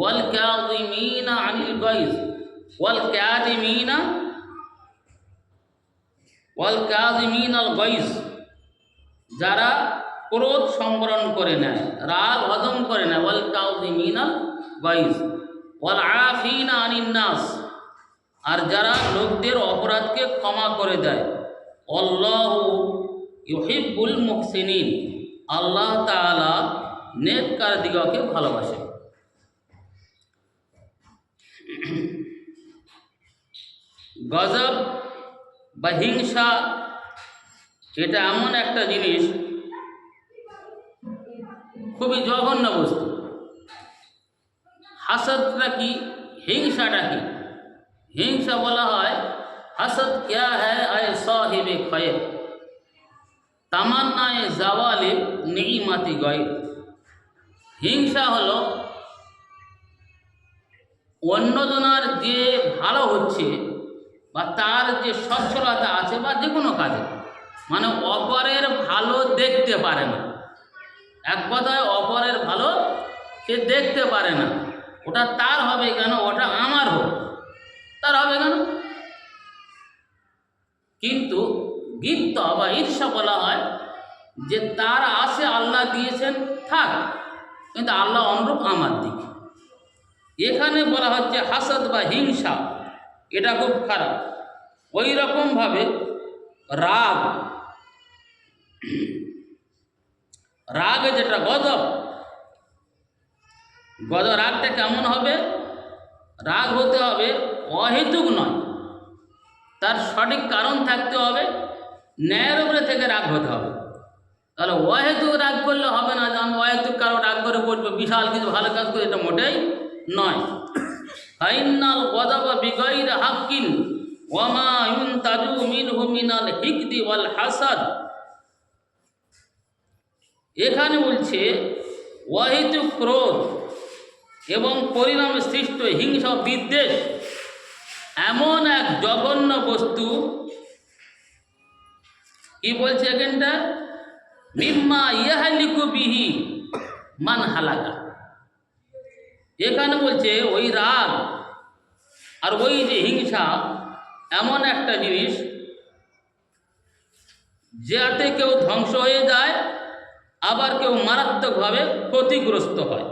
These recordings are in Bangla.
ওয়াল কাযিমিনা আনিল গাইজ ওয়াল কাযিমিনা ওয়াল যারা ক্রোধ সংবরণ করে নেয়, রাগ হজম করে নেয় ওয়াল কাযিমিনাল গাইজ ওয়াল আনিন নাস, আর যারা লোকদের অপরাধকে ক্ষমা করে দেয় অল্লাহ ইউহিব্বুল মুহসিনিন, আল্লাহ তাআলা নেককার দিগকে ভালোবাসে। গজব বা হিংসা, এটা এমন একটা জিনিস, খুবই জঘন্য বস্তু। হাসদটা কি? হিংসাটা কি? হিংসা বলা হয়, হাসদ ক্যা হ্যায় আয় সাহিবে খয়ের? তামান্নায় জাওয়ালে নিমাতি গয় হিংসা হলো অন্যজনার যে ভালো হচ্ছে বা তার যে সচ্ছলতা আছে বা যে কোনো কাজে মানে অপরের ভালো দেখতে পারে না। এক কথায় অপরের ভালো সে দেখতে পারে না। ওটা তার হবে কেন? ওটা আমার হোক। তার হবে কেন? কিন্তু গিপ্ত বা ঈর্ষা বলা হয় যে তার আসে আল্লাহ দিয়েছেন, থাক। কিন্তু আল্লাহ অনুরূপ আমার দিকে। এখানে বলা হচ্ছে হাসদ বা হিংসা। এটা খুব খারাপ। ওই রকমভাবে রাগ। রাগ যেটা, গজব। গজ রাগটা কেমন হবে? রাগ হতে হবে অহেতুক নয়। তার সঠিক কারণ থাকতে হবে, ন্যায়ের উপরে থেকে রাগ হতে হবে। তাহলে অহেতুক রাগ করলে হবে না, যে আমি অহেতুক কারও রাগ করে বলব বিশাল কিছু ভালো কাজ করে, এটা মোটেই নয়। ফাইনাল গদাবা বিগৈর হাক্কিন ওয়ামা ইউন তাজু মিনহু মিনাল হিকদি হাসাদ। এখানে বলছে অহেতুক ক্রোধ এবং পরিণামে সৃষ্ট হিংসা বিদ্বেষ এমন এক জঘন্য বস্তু। কি বলছে এখানটা? মিম্মা ইয়াহালিকু বিহি মান হালাকা। এখানে বলছে ওই রাগ আর ওই যে হিংসা এমন একটা জিনিস যাতে কেউ ধ্বংস হয়ে যায়, আবার কেউ মারাত্মকভাবে ক্ষতিগ্রস্ত হয়।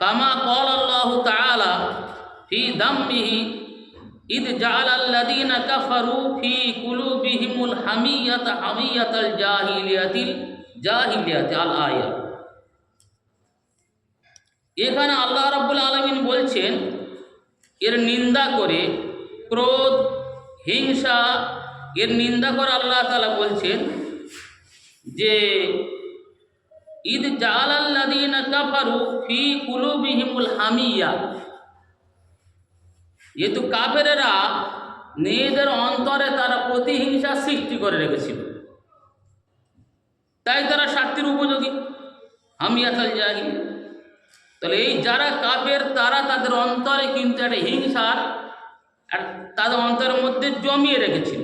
কামা কল আল্লাহ তালা ফি দাম্মিহি, ইদ জাআল আল্লাযীনা কাফারু ফি কুলুবিহিমুল হামিয়াতা হামিয়াতাল জাহিলিয়াতিল জাহিলিয়াতি আল আয়া। এখানে আল্লাহ রাব্বুল আলামিন বলছেন, এর নিন্দা করে ক্রোধ, হিংসা, এর নিন্দা করে আল্লাহ তাআলা বলছেন যে ঈদ জালাল্লাদিন কাফারু ফি হামিয়া। যেহেতু কাফেরেরা নিজেদের অন্তরে তারা প্রতিহিংসা সৃষ্টি করে রেখেছিল। তাই তারা শাস্তির উপযোগী। আমি হামিয়াতাল জাহি তাহলে এই যারা কাফের, তারা তাদের অন্তরে কিন্তু একটা হিংসার তাদের অন্তরের মধ্যে জমিয়ে রেখেছিল।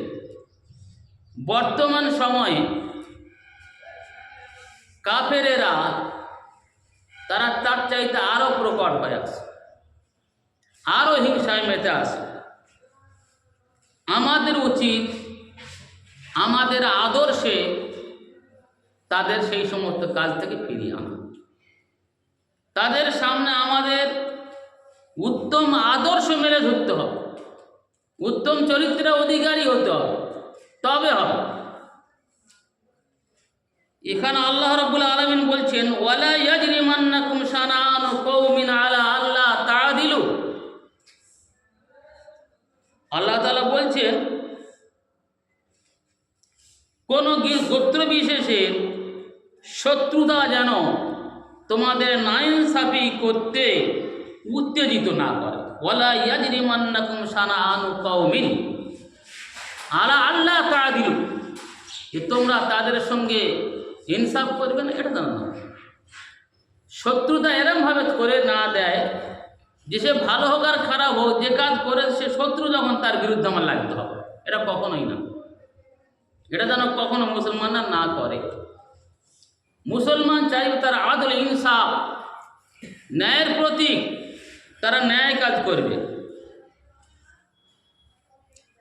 বর্তমান সময়ে কাফেরেরা তারা তার চাইতে আরও প্রকট হয়ে আসে আরও হিংসায় মেতে আসে আমাদের উচিত, আমাদের আদর্শে তাদের সেই সমস্ত কাজ থেকে ফিরিয়ে আনা। তাদের সামনে আমাদের উত্তম আদর্শ মেলে ধরতে হবে। উত্তম চরিত্রের অধিকারী হতে হবে। তবে হবে। এখানে আল্লাহ রাব্বুল আলামিন বলছেন, ওয়ালা ইয়াজরিমান্নাকুম শানান কওমিন আলা আল্লাহ তাআদিলু আল্লাহ তাআলা বলছেন, কোন গোত্র বিশেষের শত্রুতা যেন তোমাদের নাইনসাফি করতে উত্তেজিত না করে। ওয়ালা ইয়াজরিমান্নাকুম শানান কওমিন। আলা আল্লাহ তাআদিলু যে তোমরা তাদের সঙ্গে ইনসাফ করবে না, এটা জানো শত্রুতা এরমভাবে করে না দেয় যে সে ভালো হোক আর খারাপ হোক, যে কাজ করে সে শত্রু যখন তার বিরুদ্ধে আমার লাগতে হবে। এটা কখনোই না। এটা যেন কখনো মুসলমানরা না করে। মুসলমান চাইবে তারা আদল ইনসাফ ন্যায়ের প্রতীক তারা ন্যায় কাজ করবে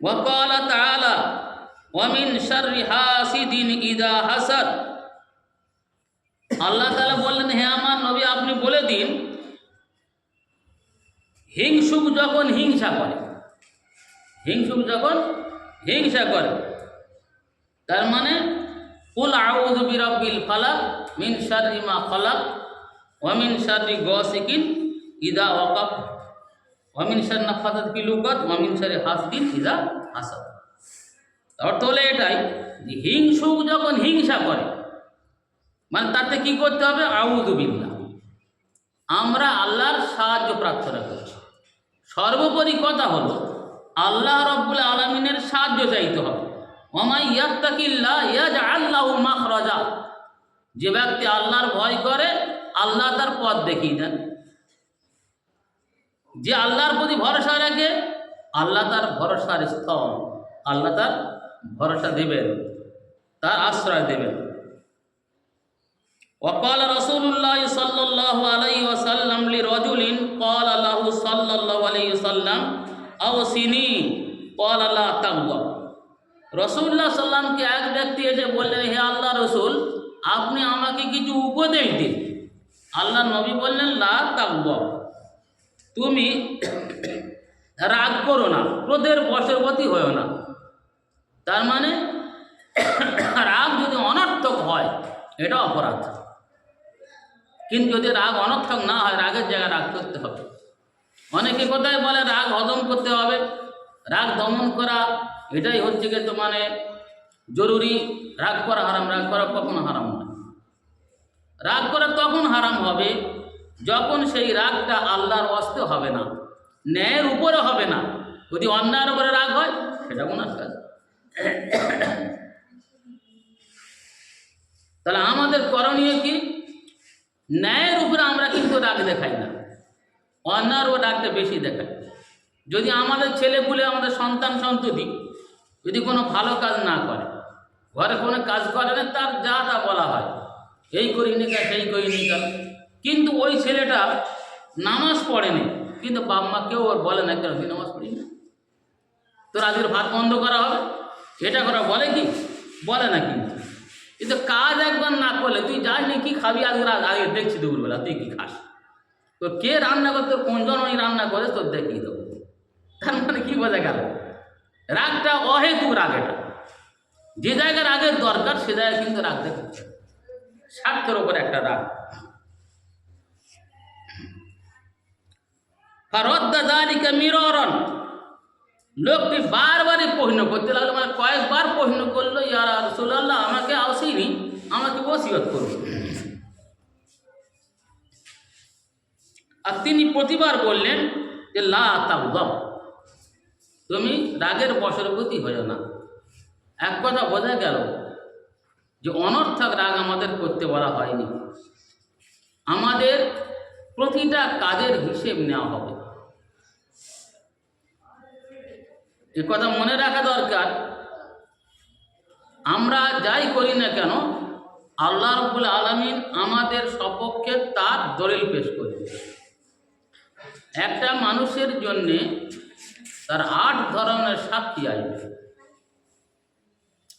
وقال تعالى ومن شر حاسد إذا حسد আল্লাহ তাআলা বললেন হে আমার নবী আপনি বলে দিন হিংসুক যখন হিংসা করে হিংসুক যখন হিংসা করে তার মানে কুল আউযু বিরাব্বিল ফালাক মিন শাররি মা খালাক ওয়া মিন শাররি গাসিকিন ইদা ওয়াকাব। ওয়া মিন শাররি নাফাসাত ফিল উকাদ ওয়া মিন শাররি হাসিদিন ইদা হাসাদ অর্থ হলো এটাই যে হিংসুক যখন হিংসা করে মানে তাতে কি করতে হবে? আউযু বিল্লাহ। আমরা আল্লাহর সাহায্য প্রার্থনা করছি। সর্বোপরি কথা হলো, আল্লাহ রব্বুল আলমিনের সাহায্য চাইতে হবে। ওমাই ইয়াত্তাকিল্লা যে ব্যক্তি আল্লাহর ভয় করে আল্লাহ তার পথ দেখিয়ে দেন যে আল্লাহর প্রতি ভরসা রাখে আল্লাহ তার ভরসার স্থল আল্লাহ তার ভরসা দেবেন তার আশ্রয় দেবেন وقال رسول الله صلى الله عليه وسلم لرجل قال له صلى الله عليه وسلم أوصني قال لا تغضب রসুল্লাহ সাল্লামকে এক ব্যক্তি এসে বললেন হে আল্লাহ রসুল আপনি আমাকে কিছু উপদেশ দিন। আল্লাহ নবী বললেন, লা তাকব তুমি রাগ করো না, ক্রোধের বশবর্তী হয়েও না। তার মানে রাগ যদি অনর্থক হয়, এটা অপরাধ। কিন্তু যদি রাগ অনর্থক না হয়, রাগের জায়গায় রাগ করতে হবে। অনেকে কোথায় বলে, রাগ হজম করতে হবে, রাগ দমন করা, এটাই হচ্ছে কিন্তু মানে জরুরি, রাগ করা হারাম, রাগ করা কখনো হারাম নয়। রাগ করা তখন হারাম হবে যখন সেই রাগটা আল্লাহর অস্তে হবে না, ন্যায়ের উপরে হবে না। যদি অন্যায়ের উপরে রাগ হয়, সেটা গুণার কাজ তাহলে আমাদের করণীয় কি? ন্যায়ের উপরে আমরা কিন্তু রাগ দেখাই না। অন্যায়ের উপর রাগটা বেশি দেখাই। যদি আমাদের ছেলেপুলে আমাদের সন্তান সন্ততি যদি কোনো ভালো কাজ না করে ঘরে কোনো কাজ করে না, তার যা তা বলা হয়। এই করি নিকাল সেই করি নিকাল কিন্তু ওই ছেলেটা নামাজ পড়েনি কিন্তু বাপ মা কেউ ওর বলে না, কেন নামাজ পড়ি না? তোর আজকের ভাত বন্ধ করা হবে? এটা করা বলে কি? বলে না কিন্তু কিন্তু কাজ একবার না করলে তুই যাস নি, কি খাবি? আজকে আগে দেখছি দুপুরবেলা, তুই কি খাস? তো কে রান্না করে তোর কোনজন ওই রান্না করে তোর দেখিয়ে দেবো। তার মানে কি বোঝা গেল? রাগটা অহেতুক রাগ এটা। যে জায়গায় রাগের দরকার, সে জায়গায় কিন্তু রাগ দেখাচ্ছে স্বার্থের ওপর একটা রাগ। লোকটি বারবারই প্রশ্ন করতে লাগল মানে কয়েকবার প্রশ্ন করল ইয়ার রসুল্লাহ আমাকে আসেনি, আমাকে বসিয়ত করুন। আর তিনি প্রতিবার বললেন যে, লা তুমি রাগের বশরবতী হয়েও না। এক কথা বোঝা গেল যে অনর্থক রাগ আমাদের করতে বলা হয়নি। আমাদের প্রতিটা কাজের হিসেব নেওয়া হবে। এ কথা মনে রাখা দরকার। আমরা যাই করি না কেন, আল্লাহ রব্বুল আলমিন আমাদের সপক্ষে তার দলিল পেশ করবে একটা মানুষের জন্যে তার আট ধরনের সাক্ষী আসবে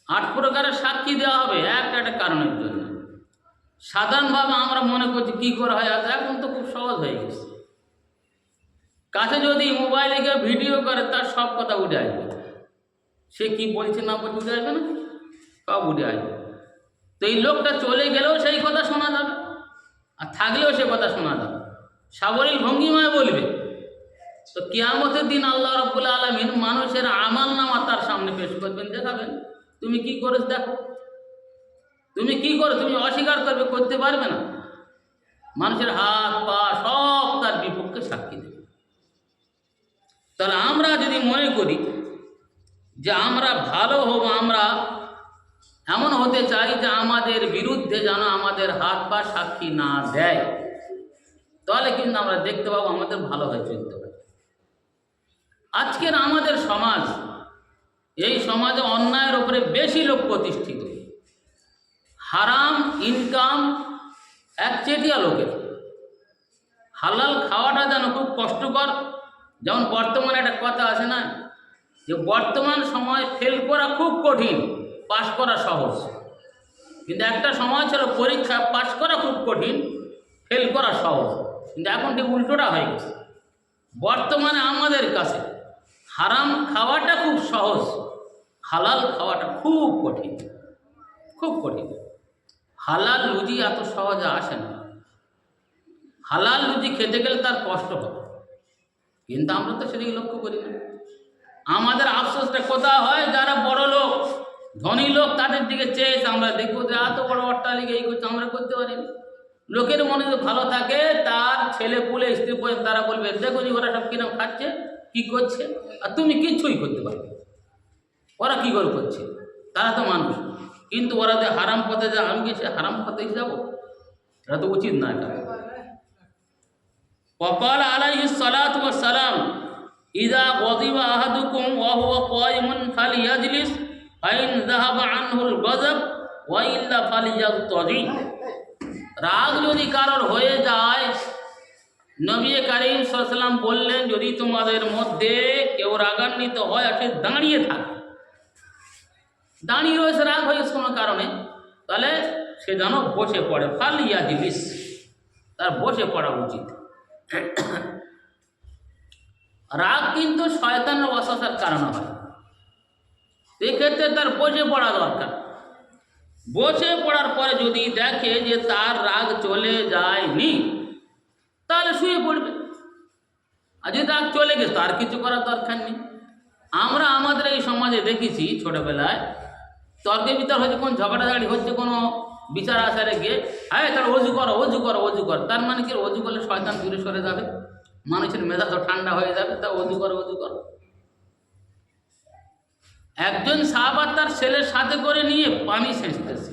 আট প্রকারের সাক্ষী দেওয়া হবে, এক একটা কারণের জন্য। সাধারণভাবে আমরা মনে করছি কী করে হয় আজ এখন তো খুব সহজ হয়ে গেছে। কাছে যদি মোবাইলে কেউ ভিডিও করে, তার সব কথা উঠে আসবে। সে কি বলছে না বলছে উঠে আসবে না? সব উঠে আসবে। তো এই লোকটা চলে গেলেও সেই কথা শোনা যাবে, আর থাকলেও সে কথা শোনা যাবে। সাবলীল ভঙ্গিমায় বলবে, তো কিয়ামতের দিন আল্লাহ রব্বুল আলমিন মানুষের আমাল নামা তার সামনে পেশ করবেন, দেখাবেন। তুমি কি করেছ দেখো। তুমি কি করো তুমি অস্বীকার করবে, করতে পারবে না। মানুষের হাত, পা সব তার বিপক্ষে সাক্ষী দেবে। তাহলে আমরা যদি মনে করি যে আমরা ভালো হব, আমরা এমন হতে চাই যে আমাদের বিরুদ্ধে যেন আমাদের হাত, পা সাক্ষী না দেয়, তাহলে কিন্তু আমরা দেখতে পাবো আমাদের ভালো হয়ে চলতে পারে। আজকের আমাদের সমাজ এই সমাজে অন্যায়ের উপরে বেশি লোক প্রতিষ্ঠিত। হারাম ইনকাম একচেটিয়া লোকের। হালাল খাওয়াটা যেন খুব কষ্টকর। যেমন বর্তমানে একটা কথা আছে না, যে বর্তমান সময় ফেল করা খুব কঠিন পাশ করা সহজ। কিন্তু একটা সময় ছিল পরীক্ষা পাশ করা খুব কঠিন ফেল করা সহজ। কিন্তু এখন ঠিক উল্টোটা হয়ে গেছে। বর্তমানে আমাদের কাছে হারাম খাওয়াটা খুব সহজ। হালাল খাওয়াটা খুব কঠিন খুব কঠিন। হালাল লুজি এত সহজে আসে না। হালাল লুচি খেতে গেলে তার কষ্ট হবে। কিন্তু আমরা তো সেদিকে লক্ষ্য করি না। আমাদের আফসোসটা কোথায় হয়? যারা বড় লোক, ধনী লোক, তাদের দিকে চেয়েছে, আমরা দেখব যে এত বড় অট্টালিকা এই করছে, আমরা করতে পারি। লোকের মনে যদি ভালো থাকে, তার ছেলে পুলে, স্ত্রী তারা বলবে, দেখো যে ওরা সব কিরম খাচ্ছে, কি করছে, আর তুমি কিচ্ছুই করতে পারবে। ওরা কি করে করছে তারা তো মানুষ কিন্তু ওরা যে হারাম পথে যায় আমি কি সে হারাম পথে যাবো এটা তো উচিত না এটা وقال عليه الصلاة والسلام إذا غضب أحدكم وهو قائم فليجلس فإن ذهب عنه الغضب وإلا فليضطجع রাগ যদি কারোর হয়ে যায় নবী করিম সাল্লাম বললেন যদি তোমাদের মধ্যে কেউ রাগান্বিত হয় আর সে দাঁড়িয়ে থাকে দাঁড়িয়ে রয়েছে রাগ হয়েছে কোনো কারণে, তাহলে সে যেন বসে পড়ে। ফালিয়া জিলিস তার বসে পড়া উচিত। রাগ কিন্তু শয়তানের অসসার কারণে হয়। সেক্ষেত্রে তার বসে পড়া দরকার। বসে পড়ার পরে যদি দেখে যে তার রাগ চলে যায়নি, তাহলে শুয়ে পড়বে। আর যদি রাগ চলে গেছে, তার কিছু করার দরকার নেই। আমরা আমাদের এই সমাজে দেখেছি ছোটোবেলায় তর্কে বিতর হচ্ছে কোন ঝগড়াঝাড়ি হচ্ছে কোনো বিচার আসারে গিয়ে হ্যাঁ তার অজু করো অজু করো অজু করো। তার মানে কি? অজু করলে শয়তান দূরে সরে যাবে, মানুষের মেধা তো ঠান্ডা হয়ে যাবে, তা অজু করো অজু করো। একজন সাহাবার তার ছেলের সাথে করে নিয়ে পানি সেঁচতেছে।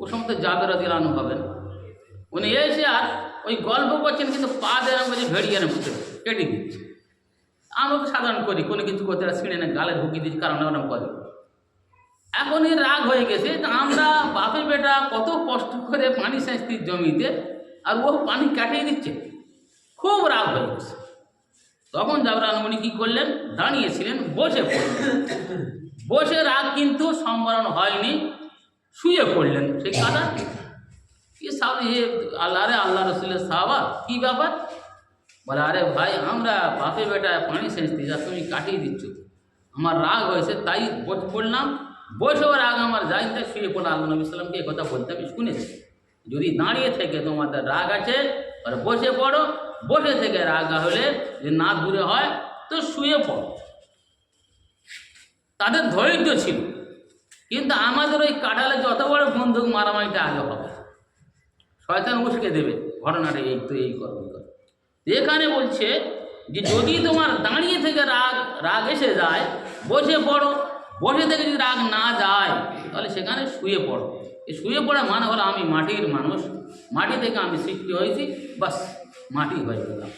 ও সময় তো যাবে রাদিলানু হবেন উনি এসে আর ওই গল্প করছেন, কিন্তু পা দেওয়া বলছে ভেড়িয়ে না বুঝতে কেটে দিচ্ছে। আমরা তো সাধারণ করি, কোনো কিছু করতে ছিঁড়ে না গালে ঢুকিয়ে দিচ্ছি, কারণ ওরকম করে। এখনই রাগ হয়ে গেছে আমরা বাপের বেটা কত কষ্ট করে পানি সেঁচতি জমিতে, আর ও পানি কাটিয়ে দিচ্ছে। খুব রাগ হয়ে গেছে। তখন জাবরান উনি কী করলেন? দাঁড়িয়েছিলেন, বসে বসে রাগ কিন্তু সম্বরণ হয়নি, শুয়ে পড়লেন। সেই কাদা কি সাহেব হে আল্লাহ রে আল্লাহ রসুলের সাহাবা, কী ব্যাপার? বলে, আরে ভাই, আমরা বাপে বেটা পানি সেঁচতে, যা তুমি কাটিয়ে দিচ্ছ। আমার রাগ হয়েছে, তাই বসে পড়লাম। বসেও রাগ আমার তাই শুয়ে পড়লাম আল্লাহ নবী সাল্লামকে এই কথা বলতে আমি শুনেছি। যদি দাঁড়িয়ে থেকে তোমাদের রাগ আছে, আর বসে পড়ো। বসে থেকে রাগ হলে যদি না দূরে হয়, তো শুয়ে পড়ো। তাদের ধৈর্য ছিল। কিন্তু আমাদের ওই কাটালে যত বড় বন্দুক মারামারিটা আগে হবে। শয়তান উস্কে দেবে, ঘটনাটা এই তো এই করো এই করো। এখানে বলছে যে, যদি তোমার দাঁড়িয়ে থেকে রাগ রাগ এসে যায়, বসে পড়ো। বসে থেকে যদি রাগ না যায়, তাহলে সেখানে শুয়ে পড়ো। এই শুয়ে পড়া মানে হলো আমি মাটির মানুষ। মাটি থেকে আমি সৃষ্টি হয়েছি, বাস, মাটি হয়ে গেলাম।